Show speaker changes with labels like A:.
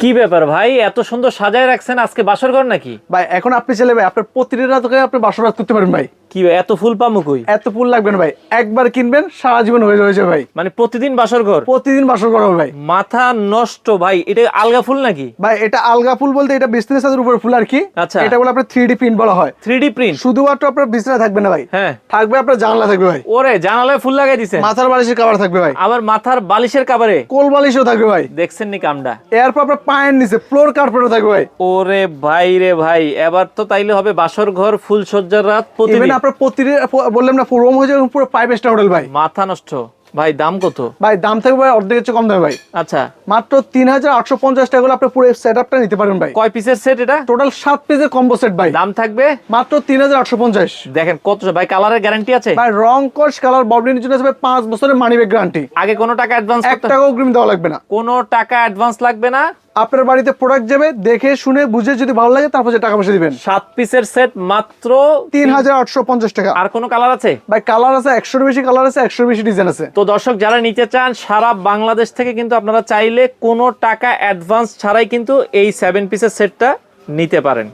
A: কি ব্যাপার ভাই? এত সুন্দর সাজায় রাখছেন আজকে বাসর ঘর নাকি?
B: ভাই এখন আপনি ছেলে ভাই আপনার প্রতিটা রাতকে আপনি বাসর রাত করতে পারেন ভাই।
A: কি ভাই এত ফুল পামু কই?
B: এত ফুল লাগবে না ভাই। একবার কিনবেন সারা জীবন হয়ে রয়েছে ভাই।
A: মানে প্রতিদিন বাসর ঘর?
B: প্রতিদিন বাসর হবে ভাই।
A: মাথা নষ্ট ভাই এটা আলগা ফুল নাকি?
B: ভাই এটা আলগা ফুল বলতে এটা বিজনেস সাদের উপরে ফুল আর কি।
A: আচ্ছা।
B: এটা বলে আপনার থ্রি ডি প্রিন্ট বলা হয়।
A: থ্রি প্রিন্ট
B: শুধুমাত্র আপনার বিছনা থাকবে না ভাই।
A: হ্যাঁ।
B: থাকবে আপনার জানলা থাকবে ভাই।
A: ওরে জানালায় ফুল লাগাই দিছেন?
B: মাথার বালিশের কাবার থাকবে ভাই।
A: আবার মাথার বালিশের কাবারে
B: কোল বালিশও থাকবে ভাই।
A: দেখছেন নি কামটা?
B: এরপর আপনার পায়ের নিচে ফ্লোর কার্পেটও থাকবে ভাই।
A: ওরে ভাই রে ভাই এবার তো তাইলে হবে বাসর ঘর ফুল সজ্জার রাত প্রতিদিন।
B: আপনার প্রতিদিন বললাম না রুম হয়ে যাবে পুরো ফাইভ স্টার হোটেল ভাই।
A: মাথা নষ্ট। ভাই দাম কত?
B: ভাই দাম থাকবে ভাই অর্ধেকের চেয়ে কম দামে ভাই।
A: আচ্ছা।
B: মাত্র তিন হাজার আটশো পঞ্চাশ টাকা আপনি পুরো সেট আপটা নিতে পারেন ভাই।
A: কয় পিসের সেট এটা?
B: টোটাল সাত পিসের কম্বো সেট ভাই।
A: দাম থাকবে?
B: মাত্র তিন হাজার আটশো পঞ্চাশ।
A: দেখেন কত ভাই কালারের গ্যারান্টি আছে?
B: ভাই রং কস কালার ববলিনের জন্য আছে পাঁচ বছরের মানি ব্যাগ গ্যারান্টি
A: আগে কোনো টাকা অ্যাডভান্স
B: এক টাকা অগ্রিম দেওয়া লাগবে না।
A: কোনো টাকা অ্যাডভান্স লাগবে না?
B: আপনার বাড়িতে প্রোডাক্ট যাবে দেখে শুনে বুঝে যদি ভালো লাগে তারপর যে টাকা পয়সা দিবেন।
A: সাত পিসের সেট মাত্র
B: তিন হাজার আটশো পঞ্চাশ টাকা।
A: আর কোনো কালার আছে?
B: ভাই কালার আছে একশোর বেশি কালার আছে একশোর বেশি ডিজাইন আছে।
A: তো দর্শক যারা নিতে চান সারা বাংলাদেশ থেকে কিন্তু আপনারা চাইলে কোনো টাকা অ্যাডভান্স ছাড়াই কিন্তু এই সেভেন পিসের সেটটা নিতে পারেন।